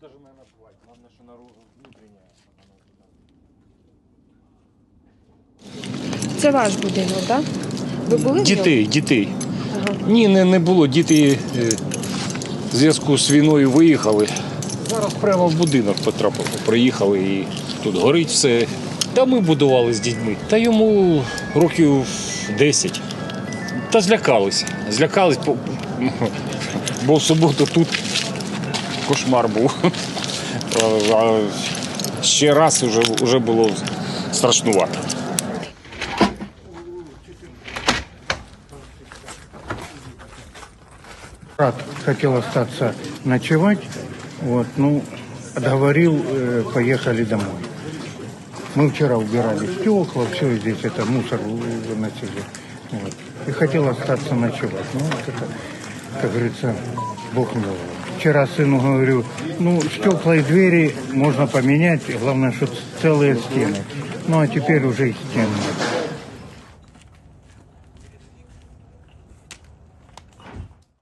даже, наверное, хватит. Главное, что наружу внутренняя. Це ваш будинок, так? Ви були в ньому? Дітей, дітей. Ага. Ні, не, не було. Діти е, в зв'язку з війною виїхали. Зараз прямо в будинок потрапили. Приїхали і тут горить все. Та ми будували з дітьми. Та йому років 10. Та злякалися. Злякались, бо, бо в суботу тут кошмар був. А- а ще раз вже, вже було страшнувато. Брат хотел остаться ночевать, вот, ну, отговорил, э, поехали домой. Мы вчера убирали стекла, все здесь, это мусор вы- выносили. Вот. И хотел остаться ночевать. Ну, вот это, как говорится, Бог миловал. Вчера сыну говорю, ну, стекла и двери можно поменять, главное, что целые стены. Ну, а теперь уже и стен нет.